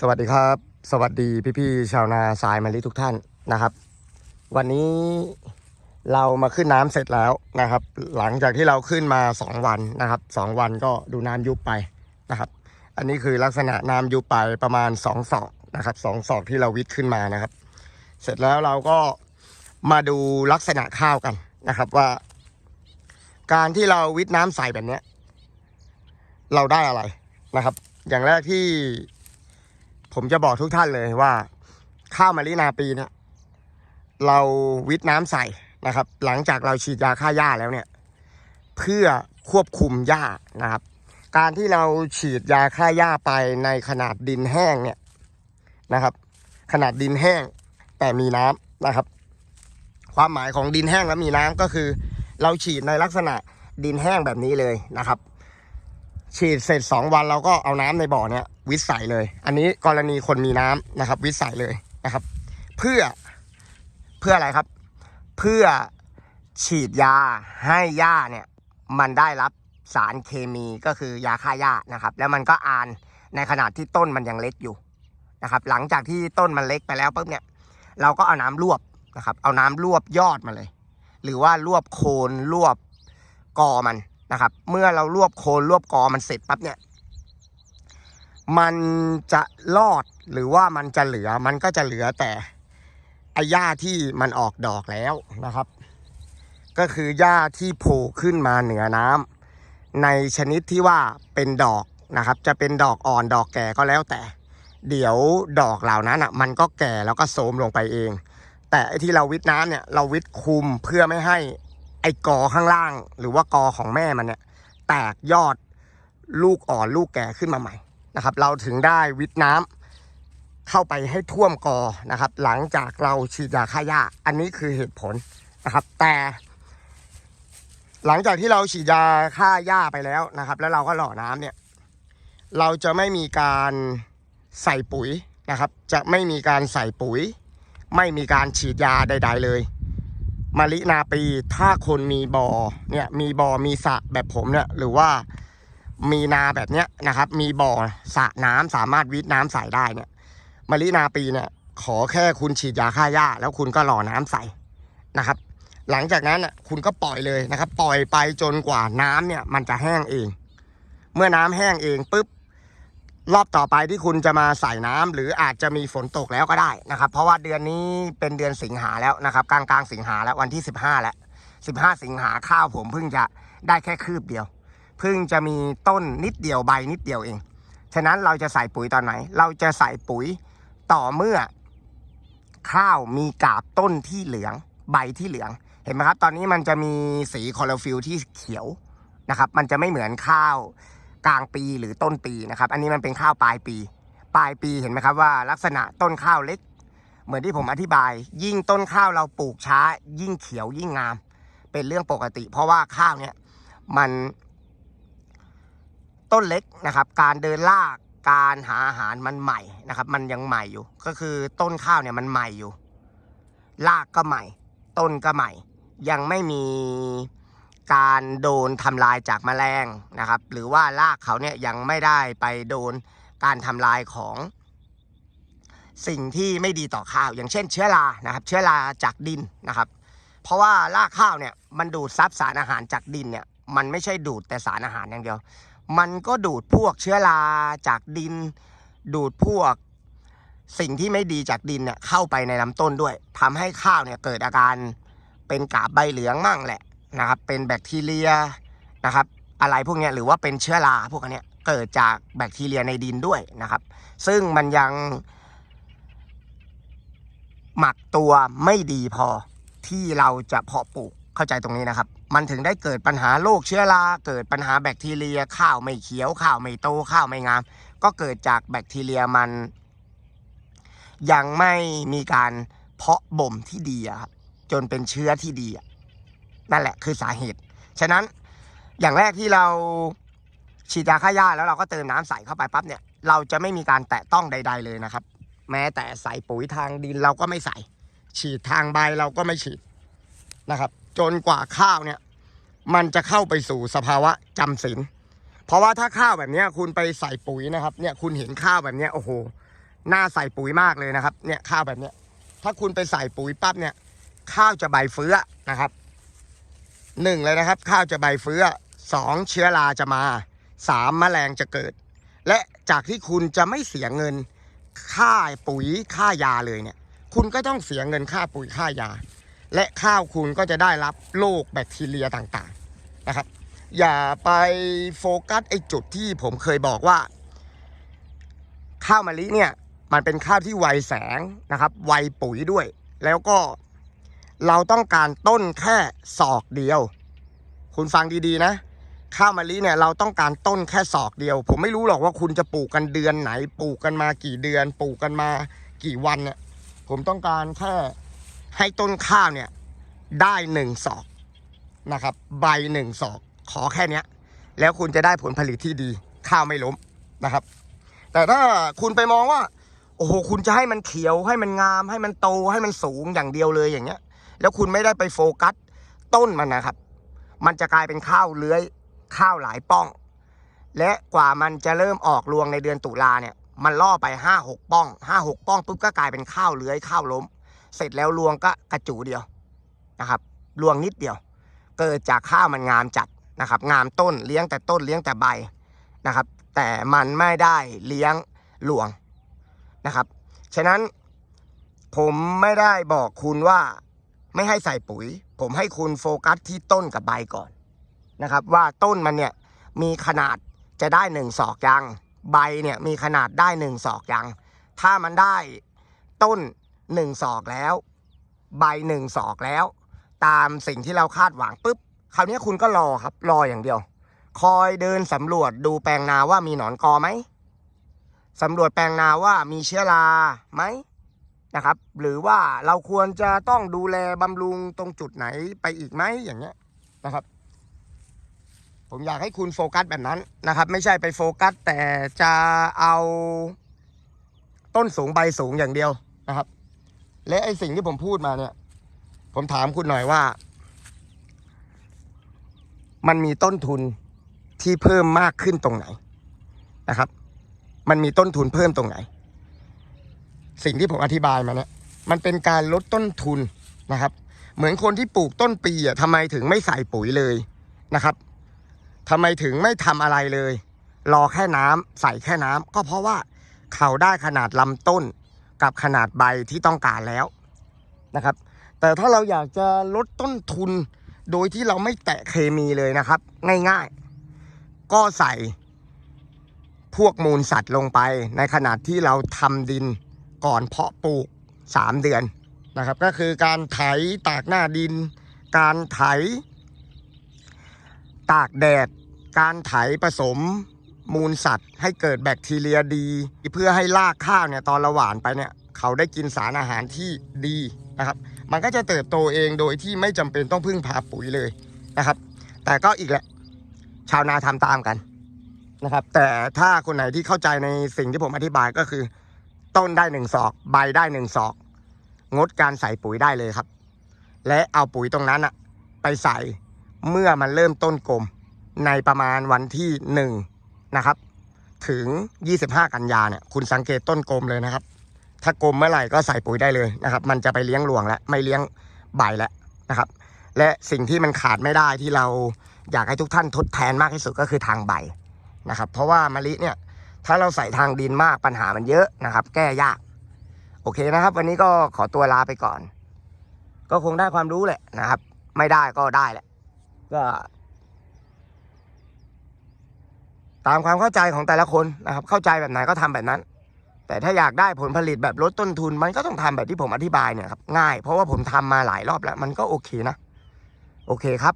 สวัสดีครับ สวัสดีพี่ๆชาวนาสายมะลิทุกท่านนะครับ วันนี้เรามาขึ้นน้ำเสร็จแล้วนะครับ หลังจากที่เราขึ้นมา 2 วันนะครับสองวันก็ดูน้ำยุบไปนะครับ อันนี้คือลักษณะน้ำยุบไปประมาณ2ศอกนะครับสองศอกที่เราวิทย์ขึ้นมานะครับ เสร็จแล้วเราก็มาดูลักษณะข้าวกันนะครับว่า การที่เราวิทย์น้ำใส่แบบเนี้ย เราได้อะไรนะครับ อย่างแรกที่ ผมจะบอกทุกท่านเลยว่าข้าวมะลินาปีเนี่ยเราวิทน้ำใส่นะครับ หลังจากเราฉีดยาฆ่าหญ้าแล้วเนี่ย เพื่อควบคุมหญ้านะครับ การที่เราฉีดยาฆ่าหญ้าไปในขนาดดินแห้งเนี่ยนะครับ ขนาดดินแห้งแต่มีน้ำนะครับ ความหมายของดินแห้งและมีน้ำก็คือ เราฉีดในลักษณะดินแห้งแบบนี้เลยนะครับ ฉีดเสร็จ2วันเราก็เอาน้ำในบ่อเนี่ยวิทย์ใสเลย อันนี้กรณีคนมีน้ำนะครับ วิทย์ใสเลยนะครับ เพื่อเพื่ออะไรครับ เพื่อฉีดยาให้หญ้าเนี่ย มันได้รับสารเคมีก็คือยาฆ่าหญ้านะครับ แล้วมันก็อานในขนาดที่ต้นมันยังเล็กอยู่นะครับ หลังจากที่ต้นมันเล็กไปแล้วปุ๊บเนี่ย เราก็เอาน้ำรวบนะครับ เอาน้ำรวบยอดมาเลย หรือว่ารวบโคนรวบกอมัน นะครับ เมื่อเรารวบโคนรวบกอมันเสร็จปั๊บเนี่ย มันจะรอดหรือว่ามันจะเหลือมันก็จะเหลือแต่ไอ้หญ้าที่มันออกดอกแล้วนะครับ ก็คือหญ้าที่โผล่ขึ้นมาเหนือน้ำในชนิดที่ว่าเป็นดอกนะครับ จะเป็นดอกอ่อนดอกแก่ก็แล้วแต่ เดี๋ยวดอกเหล่านั้นอะ มันก็แก่แล้วก็โทมลงไปเอง แต่ไอ้ที่เราวิทน้ำเนี่ย เราวิทคุมเพื่อไม่ให้ ไอ้กอข้างล่าง หรือว่ากอของแม่มันเนี่ย แตกยอดลูกอ่อนลูกแก่ขึ้นมาใหม่นะครับ เราถึงได้วิทน้ำเข้าไปให้ท่วมกอนะครับ หลังจากเราฉีดยาฆ่าหญ้าอันนี้คือเหตุผลนะครับ แต่ หลังจากที่เราฉีดยาฆ่าหญ้าไปแล้วนะครับ แล้วเราก็หล่อน้ำเนี่ย เราจะไม่มีการใส่ปุ๋ยนะครับ จะไม่มีการใส่ปุ๋ย ไม่มีการฉีดยาใด ๆ เลย มะลินาปี ถ้าคนมีบอ่อเนี่ยมีบอ่อมีสระแบบผมเนี่ยหรือว่ามีนาแบบเนี้ยนะครับ มีบ่อสระน้ำสามารถวิทน้ำใส่ได้เนี่ยมะลินาปีเนี่ย ขอแค่คุณฉีดยาฆ่าหญ้า แล้วคุณก็หล่อน้ำใส่นะครับ หลังจากนั้นน่ะคุณก็ปล่อยเลยนะครับ ปล่อยไปจนกว่าน้ำเนี่ย มันจะแห้งเอง เมื่อน้ำแห้งเองปุ๊บ รอบต่อไปที่คุณจะมาใส่น้ำหรืออาจจะมีฝนตกแล้วก็ได้นะครับ เพราะว่าเดือนนี้เป็นเดือนสิงหาแล้วนะครับ กลางกลางสิงหาแล้ววันที่ 15 แล้ว 15 สิงหาข้าวผมเพิ่งจะได้แค่คืบเดียว เพิ่งจะมีต้นนิดเดียวใบนิดเดียวเอง ฉะนั้นเราจะใส่ปุ๋ยตอนไหน เราจะใส่ปุ๋ยต่อเมื่อ ข้าวมีกาบต้นที่เหลืองใบที่เหลือง เห็นไหมครับ ตอนนี้มันจะมีสีคลอโรฟิลที่เขียวนะครับ มันจะไม่เหมือนข้าว กลางปีหรือต้นปีนะครับ อันนี้มันเป็นข้าวปลายปี ปลายปีเห็นไหมครับว่า ลักษณะต้นข้าวเล็ก เหมือนที่ผมอธิบาย ยิ่งต้นข้าวเราปลูกช้า ยิ่งเขียวยิ่งงาม เป็นเรื่องปกติ เพราะว่าข้าวเนี่ยมันต้นเล็กนะครับ การเดินลากการหาอาหารมันใหม่นะครับ มันยังใหม่อยู่ ก็คือต้นข้าวเนี่ยมันใหม่อยู่รากก็ใหม่ ต้นก็ใหม่ ยังไม่มี การโดนทำลายจากแมลงนะครับ หรือว่ารากเขาเนี่ยยังไม่ได้ไปโดนการทำลายของสิ่งที่ไม่ดีต่อข้าว อย่างเช่น เชื้อรานะครับ เชื้อราจากดินนะครับ เพราะว่ารากข้าวเนี่ยมันดูดซับสารอาหารจากดินเนี่ยมันไม่ใช่ดูดแต่สารอาหารอย่างเดียว มันก็ดูดพวกเชื้อราจากดิน ดูดพวกสิ่งที่ไม่ดีจากดินเนี่ยเข้าไปในลำต้นด้วยทำให้ข้าวเนี่ยเกิดอาการเป็นกาบใบเหลืองมั่งแหละ นะครับเป็นแบคทีเรียนะครับอะไรพวกนี้หรือว่าเป็นเชื้อราพวกนี้เกิดจากแบคทีเรียในดินด้วยนะครับ ซึ่งมันยัง หมักตัวไม่ดีพอที่เราจะเพาะปลูกเข้าใจตรงนี้นะครับ มันถึงได้เกิดปัญหาโรคเชื้อราเกิดปัญหาแบคทีเรียข้าวไม่เขียวข้าวไม่โตข้าวไม่งาม ก็เกิดจากแบคทีเรียมัน ยังไม่มีการเพาะบ่มที่ดีครับจนเป็นเชื้อที่ดีอะ นั่นแหละคือสาเหตุ ฉะนั้นอย่างแรกที่เราฉีดยาฆ่าหญ้าแล้วเราก็เติมน้ำใส่เข้าไปปั๊บเนี่ย เราจะไม่มีการแตะต้องใด ๆเลยนะครับ แม้แต่ใส่ปุ๋ยทางดินเราก็ไม่ใส่ ฉีดทางใบเราก็ไม่ฉีดนะครับ จนกว่าข้าวเนี่ย มันจะเข้าไปสู่สภาวะจำศีลเพราะว่าถ้าข้าวแบบนี้คุณไปใส่ปุ๋ยนะครับเนี่ยคุณเห็นข้าวแบบนี้โอ้โหน่าใส่ปุ๋ยมากเลยนะครับ เนี่ยข้าวแบบนี้ถ้าคุณไปใส่ปุ๋ยปั๊บเนี่ย ข้าวจะใบเฟื้อนะครับ หนึ่งเลยนะครับ ข้าวจะใบเฟื้อสองเชื้อราจะมาสามแมลงจะเกิด และจากที่คุณจะไม่เสียเงินค่าปุ๋ยค่ายาเลยเนี่ย คุณก็ต้องเสียเงินค่าปุ๋ยค่ายา และข้าวคุณก็จะได้รับโรคแบคทีเรียต่างๆนะครับ อย่าไปโฟกัสไอ้จุดที่ผมเคยบอกว่า ข้าวมะลิเนี่ยมันเป็นข้าวที่ไวแสงนะครับ ไวปุ๋ยด้วย แล้วก็ เราต้องการต้นแค่ศอกเดียว คุณฟังดีๆนะ ข้าวมะลิเนี่ยเราต้องการต้นแค่ศอกเดียว ผมไม่รู้หรอกว่าคุณจะปลูกกันเดือนไหน ปลูกกันมากี่เดือน ปลูกกันมากี่วันเนี่ย ผมต้องการแค่ให้ต้นข้าวเนี่ยได้หนึ่งศอกนะครับ ใบหนึ่งศอกขอแค่เนี้ย แล้วคุณจะได้ผลผลิตที่ดี ข้าวไม่ล้มนะครับ แต่ถ้าคุณไปมองว่า โอ้โห คุณจะให้มันเขียวให้มันงาม ให้มันโตให้มันสูงอย่างเดียวเลยอย่างเงี้ย แล้วคุณไม่ได้ไปโฟกัสต้นมันนะครับ มันจะกลายเป็นข้าวเลื้อยข้าวหลายป้อง และกว่ามันจะเริ่มออกรวงในเดือนตุลาเนี่ย มันล่อไปห้าหกป้องห้าหกป้องปุ๊บก็กลายเป็นข้าวเลื้อยข้าวล้ม เสร็จแล้วรวงก็กระจูเดียวนะครับรวงนิดเดียว เกิดจากข้าวมันงามจัดนะครับ งามต้นเลี้ยงแต่ต้นเลี้ยงแต่ใบนะครับ แต่มันไม่ได้เลี้ยงรวงนะครับ ฉะนั้นผมไม่ได้บอกคุณว่า ไม่ให้ใส่ปุ๋ย ผมให้คุณโฟกัสที่ต้นกับใบก่อนนะครับ ว่าต้นมันเนี่ยมีขนาดจะได้หนึ่งศอกยังใบเนี่ยมีขนาดได้หนึ่งศอกยังถ้ามันได้ต้นหนึ่งศอกแล้ว ใบหนึ่งศอกแล้ว ตามสิ่งที่เราคาดหวังปุ๊บคราวนี้คุณก็รอครับรออย่างเดียว คอยเดินสำรวจดูแปลงนาว่ามีหนอนกอไหมสำรวจแปลงนาว่ามีเชื้อราไหม นะครับ หรือว่าเราควรจะต้องดูแลบำรุงตรงจุดไหนไปอีกไหมอย่างเงี้ยนะครับ ผมอยากให้คุณโฟกัสแบบนั้นนะครับ ไม่ใช่ไปโฟกัส แต่จะเอาต้นสูงใบสูงอย่างเดียวนะครับ และไอสิ่งที่ผมพูดมาเนี่ย ผมถามคุณหน่อยว่า มันมีต้นทุนที่เพิ่มมากขึ้นตรงไหนนะครับ มันมีต้นทุนเพิ่มตรงไหน สิ่งที่ผมอธิบายมาเนี่ยมันเป็นการลดต้นทุนนะครับ เหมือนคนที่ปลูกต้นปีอะทำไมถึงไม่ใส่ปุ๋ยเลยนะครับทำไมถึงไม่ทำอะไรเลย รอแค่น้ำใส่แค่น้ำก็เพราะว่าเขาได้ขนาดลำต้นกับขนาดใบที่ต้องการแล้วนะครับ แต่ถ้าเราอยากจะลดต้นทุนโดยที่เราไม่แตะเคมีเลยนะครับ ง่ายๆ ก็ใส่พวกมูลสัตว์ลงไปในขณะที่เราทำดิน ก่อนเพาะปลูก 3 เดือนนะครับ ก็คือการไถตากหน้าดิน การไถ ตากแดด การไถผสมมูลสัตว์ ให้เกิดแบคทีเรียดี เพื่อให้รากข้าวเนี่ยตอนระหว่านไปเนี่ยเขาได้กินสารอาหารที่ดีนะครับ มันก็จะเติบโตเองโดยที่ไม่จำเป็นต้องพึ่งพาปุ๋ยเลยนะครับ แต่ก็อีกแหละ ชาวนาทำตามกันนะครับ แต่ถ้าคนไหนที่เข้าใจในสิ่งที่ผมอธิบายก็คือ ต้นได้หนึ่งศอก ใบได้หนึ่งศอก งดการใส่ปุ๋ยได้เลยครับ และเอาปุ๋ยตรงนั้นอะไปใส่เมื่อมันเริ่มต้นกลมในประมาณวันที่หนึ่งนะครับ ถึง 25 กันยาเนี่ยคุณสังเกตต้นกลมเลยนะครับ ถ้ากลมเมื่อไหร่ก็ใส่ปุ๋ยได้เลยนะครับ มันจะไปเลี้ยงรวงแล้วไม่เลี้ยงใบแล้วนะครับ และสิ่งที่มันขาดไม่ได้ที่เราอยากให้ทุกท่านทดแทนมากที่สุดก็คือทางใบนะครับ เพราะว่ามะลิเนี่ย ถ้าเราใส่ทางดินมากปัญหามันเยอะนะครับ แก้ยาก โอเคนะครับ วันนี้ก็ขอตัวลาไปก่อน ก็คงได้ความรู้แหละนะครับ ไม่ได้ก็ได้แหละ ก็ ตามความเข้าใจของแต่ละคนนะครับ เข้าใจแบบไหนก็ทำแบบนั้น แต่ถ้าอยากได้ผลผลิตแบบลดต้นทุน มันก็ต้องทำแบบที่ผมอธิบายเนี่ยครับง่ายเพราะว่าผมทำมาหลายรอบแล้ว มันก็โอเคนะ โอเคครับ